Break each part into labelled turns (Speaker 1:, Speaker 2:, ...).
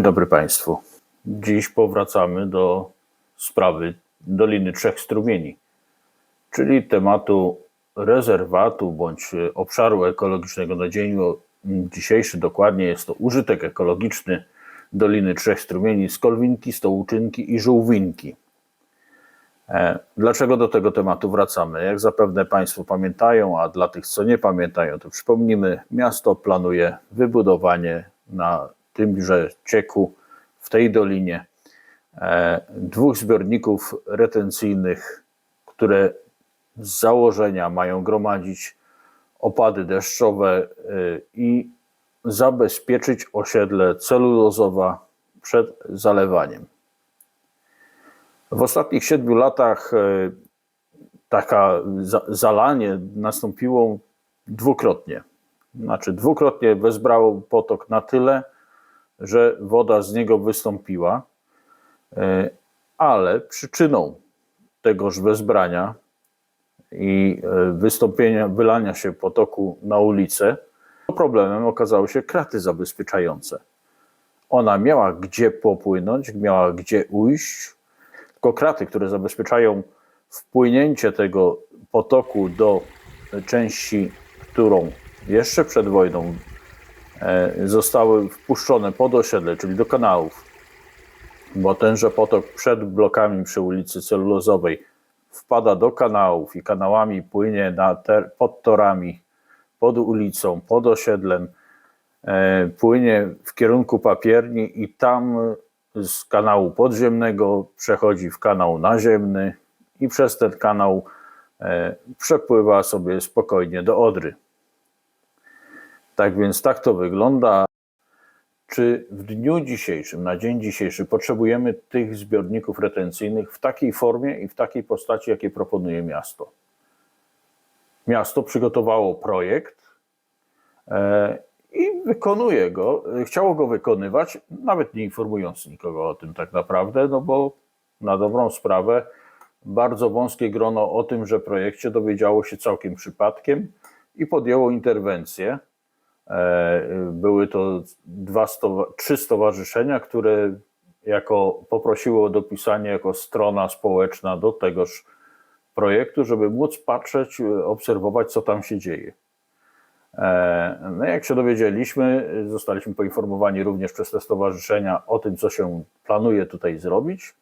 Speaker 1: Dzień dobry Państwu. Dziś powracamy do sprawy Doliny Trzech Strumieni, czyli tematu rezerwatu bądź obszaru ekologicznego na dzień dzisiejszy. Dokładnie jest to użytek ekologiczny Doliny Trzech Strumieni, Skolwinki, Stołuczynki i Żółwinki. E, Dlaczego do tego tematu wracamy? Jak zapewne Państwo pamiętają, a dla tych, co nie pamiętają, to przypomnimy, miasto planuje wybudowanie na tymże cieku, w tej dolinie, e, dwóch zbiorników retencyjnych, które z założenia mają gromadzić opady deszczowe e, i zabezpieczyć osiedle celulozowa przed zalewaniem. W ostatnich siedmiu latach e, taka za- zalanie nastąpiło dwukrotnie. Znaczy, dwukrotnie wezbrało potok na tyle, że woda z niego wystąpiła, e, ale przyczyną tegoż wezbrania i e, wystąpienia, wylania się potoku na ulicę, problemem okazały się kraty zabezpieczające. Ona miała gdzie popłynąć, miała gdzie ujść, tylko kraty, które zabezpieczają wpłynięcie tego potoku do części, którą jeszcze przed wojną zostały wpuszczone pod osiedle, czyli do kanałów, bo tenże potok przed blokami przy ulicy Celulozowej wpada do kanałów i kanałami płynie na ter, pod torami, pod ulicą, pod osiedlem, e, płynie w kierunku papierni i tam z kanału podziemnego przechodzi w kanał naziemny i przez ten kanał e, przepływa sobie spokojnie do Odry. Tak więc tak to wygląda. Czy w dniu dzisiejszym, na dzień dzisiejszy, potrzebujemy tych zbiorników retencyjnych w takiej formie i w takiej postaci, jakiej proponuje miasto? Miasto przygotowało projekt e, i wykonuje go. Chciało go wykonywać, nawet nie informując nikogo o tym tak naprawdę, no bo na dobrą sprawę bardzo wąskie grono o tym, że projekcie dowiedziało się całkiem przypadkiem i podjęło interwencję. E, Były to dwa, stowa- trzy stowarzyszenia, które jako poprosiły o dopisanie jako strona społeczna do tegoż projektu, żeby móc patrzeć, e, obserwować, co tam się dzieje. E, No jak się dowiedzieliśmy, zostaliśmy poinformowani również przez te stowarzyszenia o tym, co się planuje tutaj zrobić.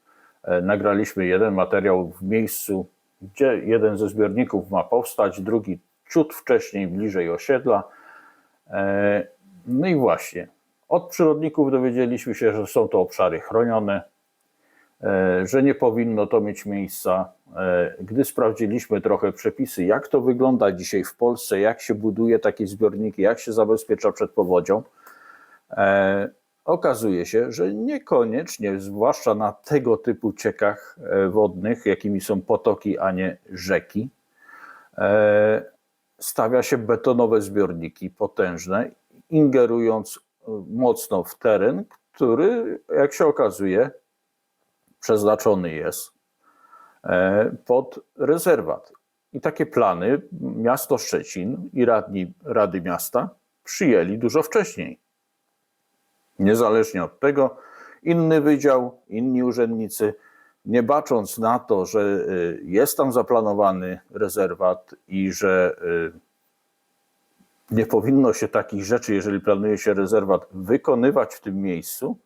Speaker 1: Nagraliśmy jeden materiał w miejscu, gdzie jeden ze zbiorników ma powstać, drugi ciut wcześniej, bliżej osiedla. E, No i właśnie, od przyrodników dowiedzieliśmy się, że są to obszary chronione, e, że nie powinno to mieć miejsca. E, Gdy sprawdziliśmy trochę przepisy, jak to wygląda dzisiaj w Polsce, jak się buduje takie zbiorniki, jak się zabezpiecza przed powodzią, okazuje się, że niekoniecznie, zwłaszcza na tego typu ciekach wodnych, jakimi są potoki, a nie rzeki, stawia się betonowe zbiorniki potężne, ingerując e, mocno w teren, który, jak się okazuje, przeznaczony jest e, pod rezerwat. I takie plany miasto Szczecin i radni Rady Miasta przyjęli dużo wcześniej. Niezależnie od tego, inny wydział, inni urzędnicy, nie bacząc na to, że y, jest tam zaplanowany rezerwat i że y, nie powinno się takich rzeczy, jeżeli planuje się rezerwat, wykonywać w tym miejscu,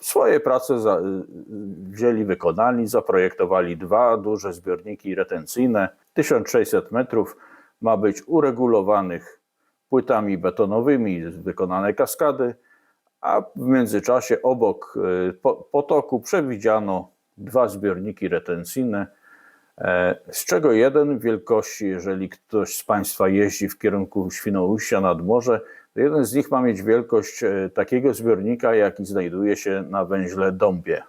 Speaker 1: swoje prace za, y, wzięli, wykonali, zaprojektowali dwa duże zbiorniki retencyjne. 1600 metrów ma być uregulowanych płytami betonowymi, wykonane kaskady, a w międzyczasie obok po- potoku przewidziano dwa zbiorniki retencyjne, e, z czego jeden wielkości, jeżeli ktoś z Państwa jeździ w kierunku Świnoujścia nad morze, to jeden z nich ma mieć wielkość e, takiego zbiornika, jaki znajduje się na węźle Dąbie.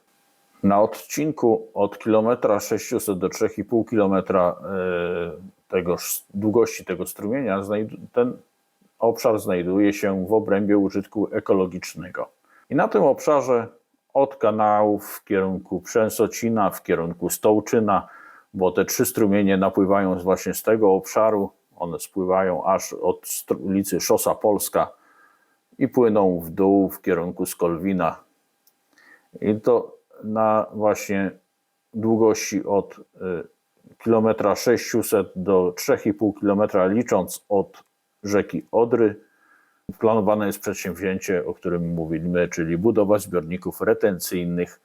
Speaker 1: Na odcinku od kilometra 600 do 3,5 kilometra e, tegoż, długości tego strumienia ten obszar znajduje się w obrębie użytku ekologicznego. I na tym obszarze od kanałów w kierunku Przęsocina, w kierunku Stołczyna, bo te trzy strumienie napływają właśnie z tego obszaru, one spływają aż od ulicy Szosa Polska i płyną w dół w kierunku Skolwina. I to na właśnie długości od y, kilometra 600 do 3,5 km licząc od rzeki Odry planowane jest przedsięwzięcie, o którym mówiliśmy, czyli budowa zbiorników retencyjnych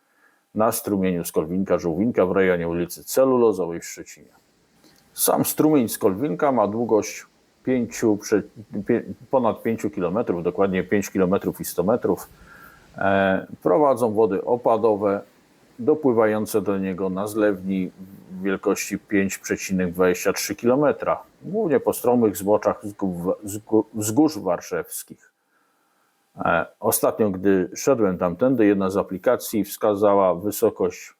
Speaker 1: na strumieniu Skolwinka-Żółwinka w rejonie ulicy Celulozowej w Szczecinie. Sam strumień Skolwinka ma długość 5, prze- pie- ponad 5 km, dokładnie 5 km i 100 metrów. E, Prowadzą wody opadowe dopływające do niego na zlewni wielkości 5,23 km, głównie po stromych zboczach wzgó- wzgó- wzgórz warszawskich. E, Ostatnio, gdy szedłem tamtędy, jedna z aplikacji wskazała wysokość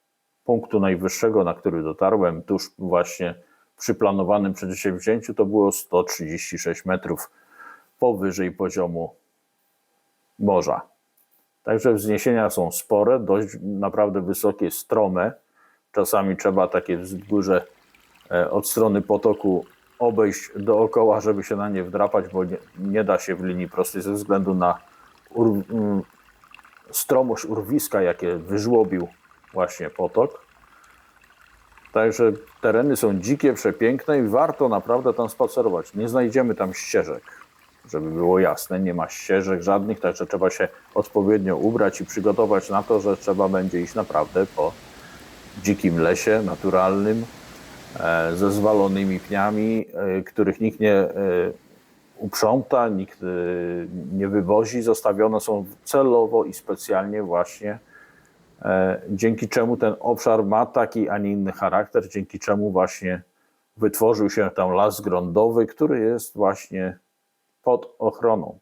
Speaker 1: punktu najwyższego, na który dotarłem, tuż właśnie przy planowanym przedsięwzięciu, to było 136 metrów powyżej poziomu morza. Także wzniesienia są spore, dość naprawdę wysokie, strome. Czasami trzeba takie wzgórze e, od strony potoku obejść dookoła, żeby się na nie wdrapać, bo nie, nie da się w linii prostej ze względu na ur, mm, stromość urwiska, jakie wyżłobił właśnie potok. Także tereny są dzikie, przepiękne i warto naprawdę tam spacerować. Nie znajdziemy tam ścieżek, żeby było jasne. Nie ma ścieżek żadnych, także trzeba się odpowiednio ubrać i przygotować na to, że trzeba będzie iść naprawdę po dzikim lesie naturalnym, e, ze zwalonymi pniami, e, których nikt nie e, uprząta, nikt nie wywozi. Zostawione są celowo i specjalnie właśnie dzięki czemu ten obszar ma taki, a nie inny charakter, dzięki czemu właśnie wytworzył się tam las grądowy, który jest właśnie pod ochroną.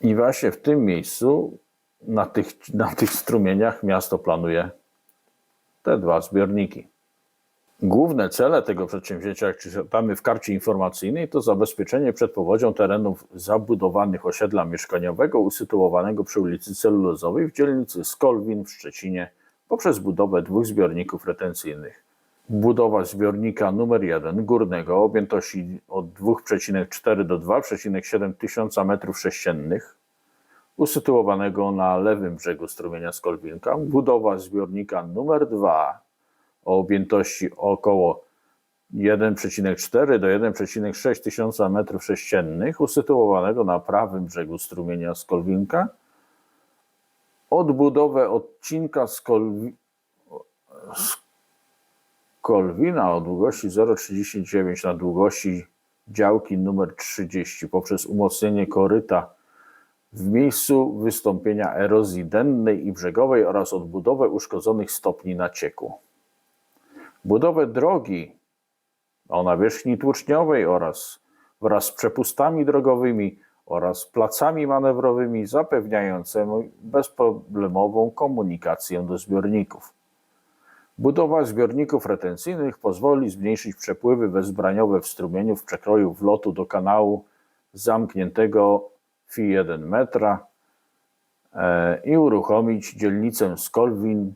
Speaker 1: I właśnie w tym miejscu, na tych, na tych strumieniach, miasto planuje te dwa zbiorniki. Główne cele tego przedsięwzięcia, jak czytamy w karcie informacyjnej, to zabezpieczenie przed powodzią terenów zabudowanych osiedla mieszkaniowego usytuowanego przy ulicy Celulozowej w dzielnicy Skolwin w Szczecinie poprzez budowę dwóch zbiorników retencyjnych. Budowa zbiornika numer 1 górnego o objętości od 2,4 do 2,7 tysiąca metrów sześciennych usytuowanego na lewym brzegu strumienia Skolwinka. Budowa zbiornika numer 2 o objętości około 1,4 do 1,6 tysiąca metrów sześciennych, usytuowanego na prawym brzegu strumienia Skolwinka, odbudowę odcinka Skolwi... Skolwina o długości 0,39 na długości działki numer 30 poprzez umocnienie koryta w miejscu wystąpienia erozji dennej i brzegowej oraz odbudowę uszkodzonych stopni nacieku budowę drogi o nawierzchni tłuczniowej oraz wraz z przepustami drogowymi oraz placami manewrowymi zapewniającymi bezproblemową komunikację do zbiorników. Budowa zbiorników retencyjnych pozwoli zmniejszyć przepływy bezbraniowe w strumieniu w przekroju wlotu do kanału zamkniętego fi 1 metra e, i uruchomić dzielnicę Skolwin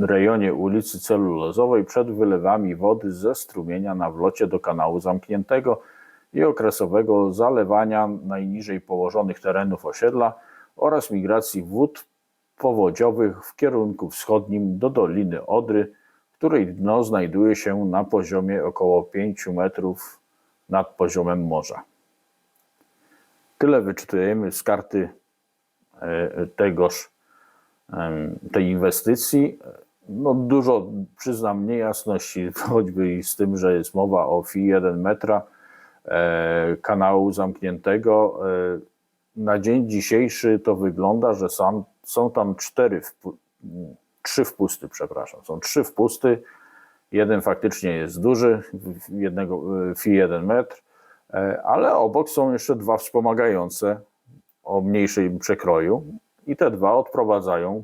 Speaker 1: rejonie ulicy Celulozowej przed wylewami wody ze strumienia na wlocie do kanału zamkniętego i okresowego zalewania najniżej położonych terenów osiedla oraz migracji wód powodziowych w kierunku wschodnim do Doliny Odry, której dno znajduje się na poziomie około 5 metrów nad poziomem morza. Tyle wyczytujemy z karty e, tegoż tej inwestycji. No dużo, przyznam, niejasności, choćby i z tym, że jest mowa o FI 1 metra e, kanału zamkniętego. E, na dzień dzisiejszy to wygląda, że sam, są tam cztery, trzy wpusty, przepraszam, są trzy wpusty. Jeden faktycznie jest duży, jednego e, FI 1 metr, e, ale obok są jeszcze dwa wspomagające o mniejszym przekroju i te dwa odprowadzają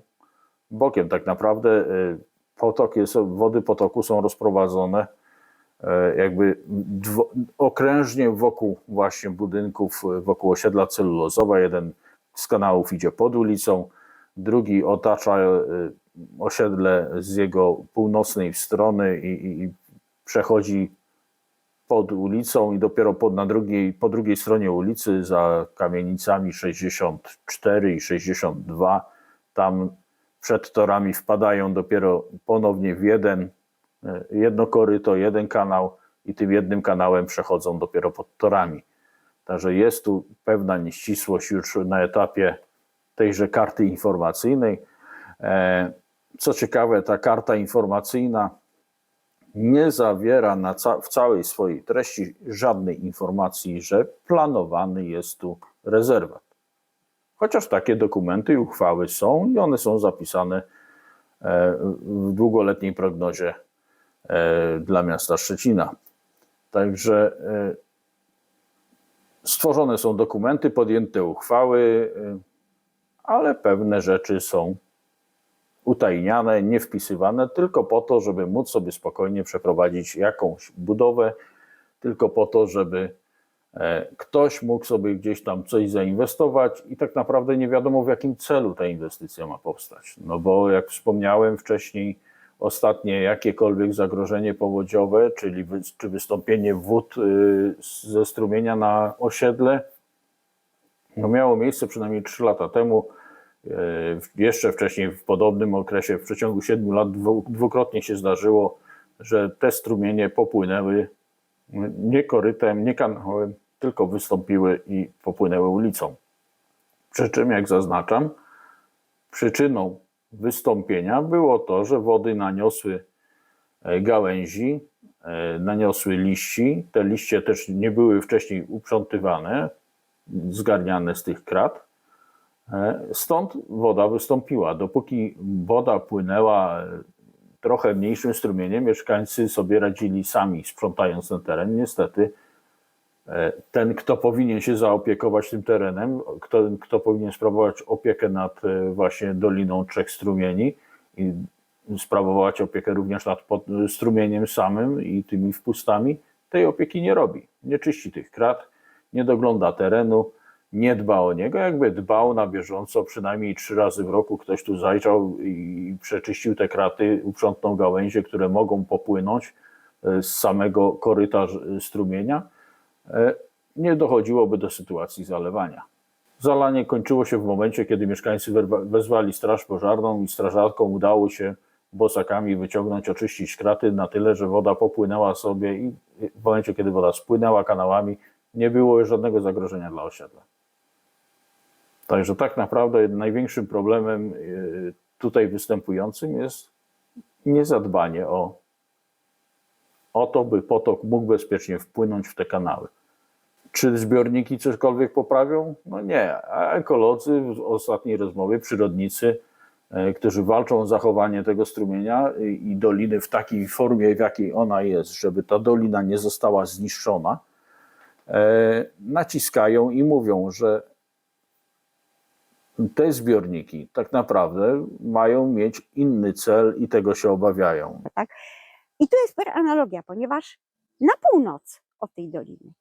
Speaker 1: bokiem. Tak naprawdę y, potok jest, wody potoku są rozprowadzone e, jakby dwo, okrężnie wokół właśnie budynków, wokół osiedla celulozowa. Jeden z kanałów idzie pod ulicą, drugi otacza y, osiedle z jego północnej strony i, i, i przechodzi pod ulicą i dopiero pod, na drugiej, po drugiej stronie ulicy za kamienicami 64 i 62 tam przed torami wpadają dopiero ponownie w jeden, e, jedno koryto, jeden kanał i tym jednym kanałem przechodzą dopiero pod torami. Także jest tu pewna nieścisłość już na etapie tejże karty informacyjnej. E, Co ciekawe, ta karta informacyjna nie zawiera ca- w całej swojej treści żadnej informacji, że planowany jest tu rezerwat. Chociaż takie dokumenty i uchwały są i one są zapisane e, w długoletniej prognozie e, dla miasta Szczecina. Także stworzone są dokumenty, podjęte uchwały, ale pewne rzeczy są utajniane, nie wpisywane, tylko po to, żeby móc sobie spokojnie przeprowadzić jakąś budowę, tylko po to, żeby e, ktoś mógł sobie gdzieś tam coś zainwestować i tak naprawdę nie wiadomo w jakim celu ta inwestycja ma powstać. No bo jak wspomniałem wcześniej, ostatnie jakiekolwiek zagrożenie powodziowe, czyli wy, czy wystąpienie wód y, ze strumienia na osiedle, no miało miejsce przynajmniej 3 lata temu. E, Jeszcze wcześniej, w podobnym okresie, w przeciągu 7 lat, dwu- dwukrotnie się zdarzyło, że te strumienie popłynęły nie korytem, nie kanałem, tylko wystąpiły i popłynęły ulicą. Przy czym, jak zaznaczam, przyczyną wystąpienia było to, że wody naniosły e, gałęzi, e, naniosły liści. Te liście też nie były wcześniej uprzątywane, zgarniane z tych krat. E, Stąd woda wystąpiła. Dopóki woda płynęła e, trochę mniejszym strumieniem, mieszkańcy sobie radzili sami, sprzątając ten teren. Niestety, e, ten, kto powinien się zaopiekować tym terenem, kto, kto powinien sprawować opiekę nad właśnie Doliną Trzech Strumieni i sprawować opiekę również nad strumieniem samym i tymi wpustami, tej opieki nie robi. Nie czyści tych krat, nie dogląda terenu, nie dba o niego. Jakby dbał na bieżąco, przynajmniej trzy razy w roku ktoś tu zajrzał i przeczyścił te kraty, uprzątnął gałęzie, które mogą popłynąć e, z samego koryta ż- strumienia, e, nie dochodziłoby do sytuacji zalewania. Zalanie kończyło się w momencie, kiedy mieszkańcy wezwali straż pożarną i strażakom udało się bosakami wyciągnąć, oczyścić kraty na tyle, że woda popłynęła sobie i w momencie, kiedy woda spłynęła kanałami, nie było już żadnego zagrożenia dla osiedla. Także tak naprawdę największym problemem y, tutaj występującym jest niezadbanie o, o to, by potok mógł bezpiecznie wpłynąć w te kanały. Czy zbiorniki cośkolwiek poprawią? No nie. A ekolodzy w ostatniej rozmowie, przyrodnicy, e, którzy walczą o zachowanie tego strumienia i i doliny w takiej formie, w jakiej ona jest, żeby ta dolina nie została zniszczona, e, naciskają i mówią, że te zbiorniki tak naprawdę mają mieć inny cel i tego się obawiają.
Speaker 2: tak? I tu jest per analogia, ponieważ na północ od tej doliny,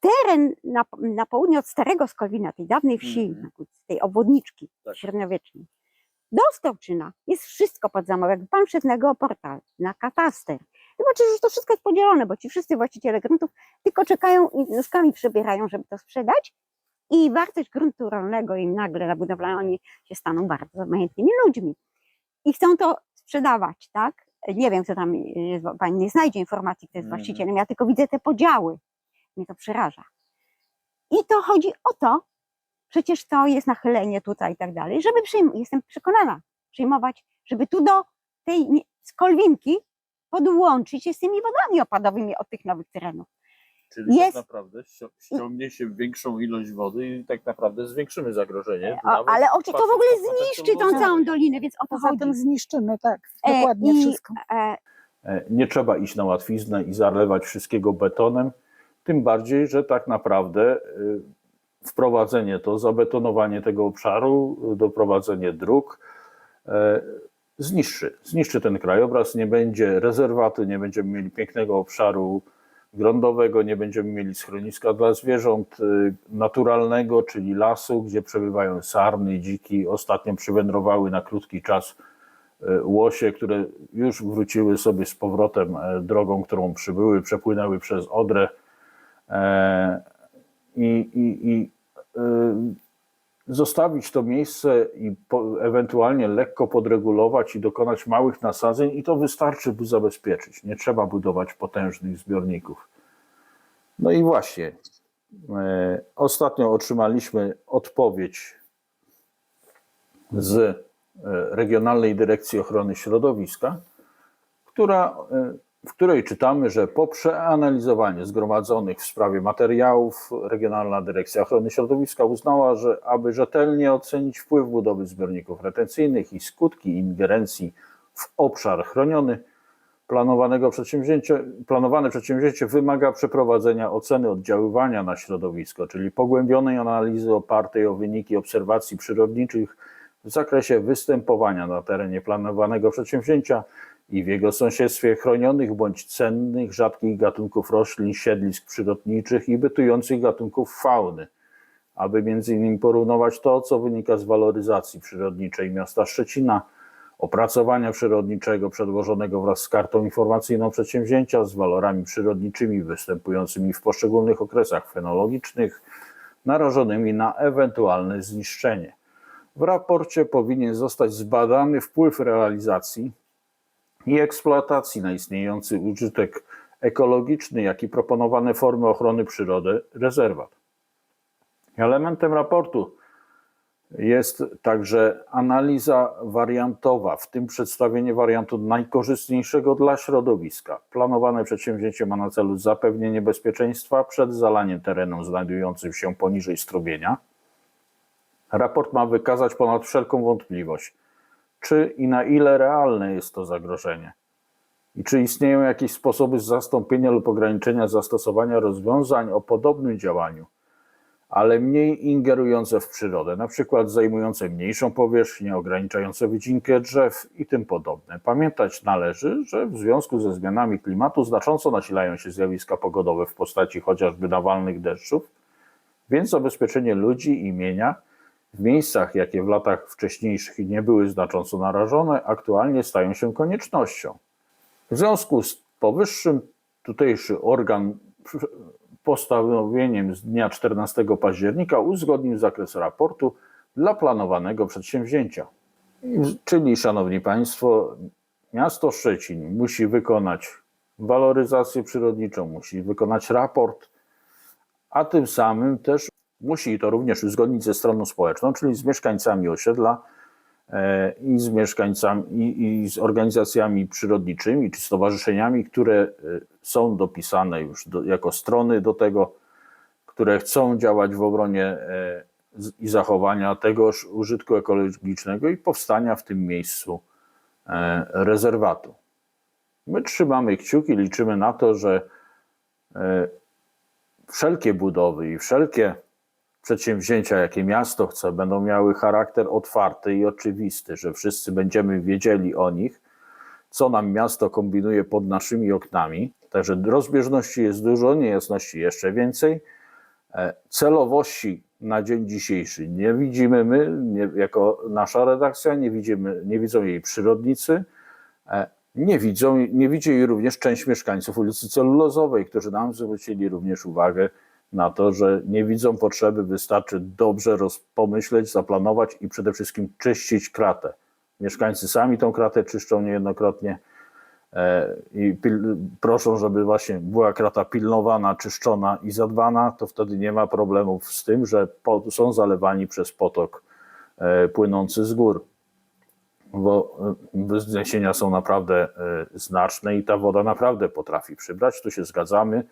Speaker 2: teren na, na południe od Starego Skolwina, tej dawnej wsi,
Speaker 1: Mhm.
Speaker 2: tej obwodniczki
Speaker 1: Tak.
Speaker 2: średniowiecznej, do Stołczyna jest wszystko pod. Jakby pan wszedł na geoportal, na kataster, zobaczysz, że to wszystko jest podzielone, bo ci wszyscy właściciele gruntów tylko czekają i nóżkami przebierają, żeby to sprzedać i wartość gruntu rolnego im nagle na oni się staną bardzo majątnymi ludźmi i chcą to sprzedawać, tak? Nie wiem, co tam jest, pani nie znajdzie informacji, kto jest
Speaker 1: Mhm.
Speaker 2: właścicielem, ja tylko widzę te podziały. Mnie to przeraża. I to chodzi o to, przecież to jest nachylenie tutaj i tak dalej, żeby przyjmować, jestem przekonana, przyjmować, żeby tu do tej skolwinki podłączyć się z tymi wodami opadowymi od tych nowych terenów.
Speaker 1: Czyli
Speaker 2: Jest-
Speaker 1: tak naprawdę ści- ściągnie się większą ilość wody i tak naprawdę zwiększymy zagrożenie.
Speaker 2: Ale oczy, to w ogóle zniszczy tą całą dolinę, więc o to
Speaker 3: Poza
Speaker 2: chodzi.
Speaker 3: tym zniszczymy, tak,
Speaker 2: E,
Speaker 3: dokładnie
Speaker 2: i-
Speaker 3: wszystko.
Speaker 2: E,
Speaker 1: E, Nie trzeba iść na łatwiznę i zalewać wszystkiego betonem, tym bardziej, że tak naprawdę y, wprowadzenie to, zabetonowanie tego obszaru, y, doprowadzenie dróg e, zniszczy, zniszczy ten krajobraz, nie będzie rezerwatu, nie będziemy mieli pięknego obszaru grądowego, nie będziemy mieli schroniska dla zwierząt y, naturalnego, czyli lasu, gdzie przebywają sarny, dziki. Ostatnio przywędrowały na krótki czas e, łosie, które już wróciły sobie z powrotem e, drogą, którą przybyły, przepłynęły przez Odrę e, i, i, i e, zostawić to miejsce i po, ewentualnie lekko podregulować i dokonać małych nasadzeń i to wystarczy, by zabezpieczyć. Nie trzeba budować potężnych zbiorników. No i właśnie, e, ostatnio otrzymaliśmy odpowiedź z e, Regionalnej Dyrekcji Ochrony Środowiska, która, e, w której czytamy, że po przeanalizowaniu zgromadzonych w sprawie materiałów Regionalna Dyrekcja Ochrony Środowiska uznała, że aby rzetelnie ocenić wpływ budowy zbiorników retencyjnych i skutki ingerencji w obszar chroniony, planowanego przedsięwzięcia, planowane przedsięwzięcie wymaga przeprowadzenia oceny oddziaływania na środowisko, czyli pogłębionej analizy opartej o wyniki obserwacji przyrodniczych w zakresie występowania na terenie planowanego przedsięwzięcia i w jego sąsiedztwie chronionych bądź cennych rzadkich gatunków roślin, siedlisk przyrodniczych i bytujących gatunków fauny, aby między innymi porównywać to, co wynika z waloryzacji przyrodniczej miasta Szczecina, opracowania przyrodniczego przedłożonego wraz z kartą informacyjną przedsięwzięcia z walorami przyrodniczymi występującymi w poszczególnych okresach fenologicznych, narażonymi na ewentualne zniszczenie. W raporcie powinien zostać zbadany wpływ realizacji i eksploatacji na istniejący użytek ekologiczny, jak i proponowane formy ochrony przyrody rezerwat. Elementem raportu jest także analiza wariantowa, w tym przedstawienie wariantu najkorzystniejszego dla środowiska. Planowane przedsięwzięcie ma na celu zapewnienie bezpieczeństwa przed zalaniem terenów znajdujących się poniżej strumienia. Raport ma wykazać ponad wszelką wątpliwość, czy i na ile realne jest to zagrożenie i czy istnieją jakieś sposoby zastąpienia lub ograniczenia zastosowania rozwiązań o podobnym działaniu, ale mniej ingerujące w przyrodę, na przykład zajmujące mniejszą powierzchnię, ograniczające wycinkę drzew i tym podobne. Pamiętać należy, że w związku ze zmianami klimatu znacząco nasilają się zjawiska pogodowe w postaci chociażby nawalnych deszczów, więc zabezpieczenie ludzi i mienia w miejscach, jakie w latach wcześniejszych nie były znacząco narażone, aktualnie stają się koniecznością. W związku z powyższym tutejszy organ postanowieniem z dnia 14 października uzgodnił zakres raportu dla planowanego przedsięwzięcia. Czyli, Szanowni Państwo, miasto Szczecin musi wykonać waloryzację przyrodniczą, musi wykonać raport, a tym samym też musi to również uzgodnić ze stroną społeczną, czyli z mieszkańcami osiedla e, i z mieszkańcami i, z organizacjami przyrodniczymi czy stowarzyszeniami, które e, są dopisane już do, jako strony do tego, które chcą działać w obronie e, i zachowania tegoż użytku ekologicznego i powstania w tym miejscu rezerwatu. My trzymamy kciuki, liczymy na to, że wszelkie budowy i wszelkie przedsięwzięcia, jakie miasto chce, będą miały charakter otwarty i oczywisty, że wszyscy będziemy wiedzieli o nich, co nam miasto kombinuje pod naszymi oknami. Także rozbieżności jest dużo, niejasności jeszcze więcej. E, Celowości na dzień dzisiejszy nie widzimy my, nie, jako nasza redakcja, nie, widzimy, nie widzą jej przyrodnicy, e, nie, widzą, nie widzi jej również część mieszkańców ulicy Celulozowej, którzy nam zwrócili również uwagę na to, że nie widzą potrzeby, wystarczy dobrze rozpomyśleć, zaplanować i przede wszystkim czyścić kratę. Mieszkańcy sami tą kratę czyszczą niejednokrotnie e, i proszą, żeby właśnie była krata pilnowana, czyszczona i zadbana, to wtedy nie ma problemów z tym, że są zalewani przez potok e, płynący z gór bo e, wzniesienia są naprawdę znaczne i ta woda naprawdę potrafi przybrać, tu się zgadzamy,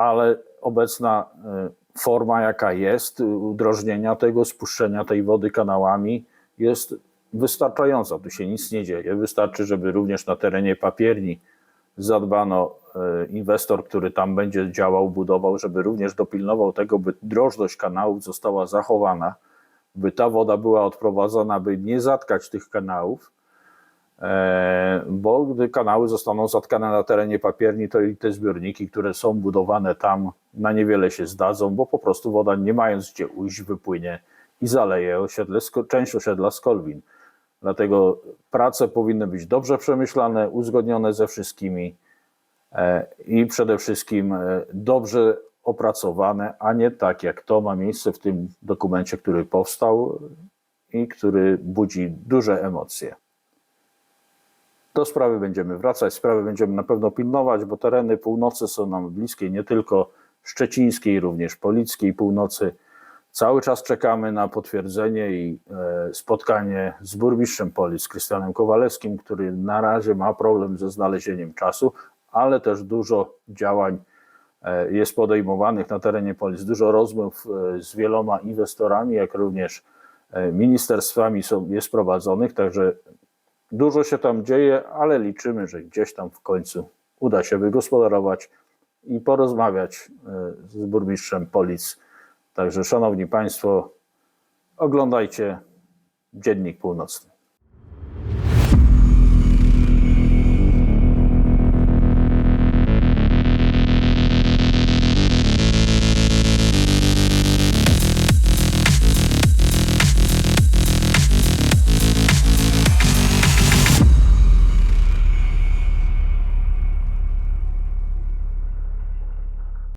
Speaker 1: ale obecna e, forma, jaka jest, udrożnienia tego, spuszczenia tej wody kanałami jest wystarczająca. Tu się nic nie dzieje. Wystarczy, żeby również na terenie papierni zadbano, e, inwestor, który tam będzie działał, budował, żeby również dopilnował tego, by drożność kanałów została zachowana, by ta woda była odprowadzona, by nie zatkać tych kanałów, bo gdy kanały zostaną zatkane na terenie papierni, to i te zbiorniki, które są budowane tam, na niewiele się zdadzą, bo po prostu woda, nie mając gdzie ujść, wypłynie i zaleje osiedle, część osiedla Skolwin. Dlatego prace powinny być dobrze przemyślane, uzgodnione ze wszystkimi e, i przede wszystkim e, dobrze opracowane, a nie tak jak to ma miejsce w tym dokumencie, który powstał i który budzi duże emocje. Do sprawy będziemy wracać, sprawy będziemy na pewno pilnować, bo tereny północy są nam bliskie, nie tylko szczecińskiej, również polickiej północy. Cały czas czekamy na potwierdzenie i e, spotkanie z burmistrzem Polic, Krystianem Kowalewskim, który na razie ma problem ze znalezieniem czasu, ale też dużo działań e, jest podejmowanych na terenie Polic. Dużo rozmów e, z wieloma inwestorami, jak również ministerstwami są, jest prowadzonych, także Dużo się tam dzieje, ale liczymy, że gdzieś tam w końcu uda się wygospodarować i porozmawiać e, z burmistrzem Polic. Także, szanowni państwo, oglądajcie Dziennik Północny.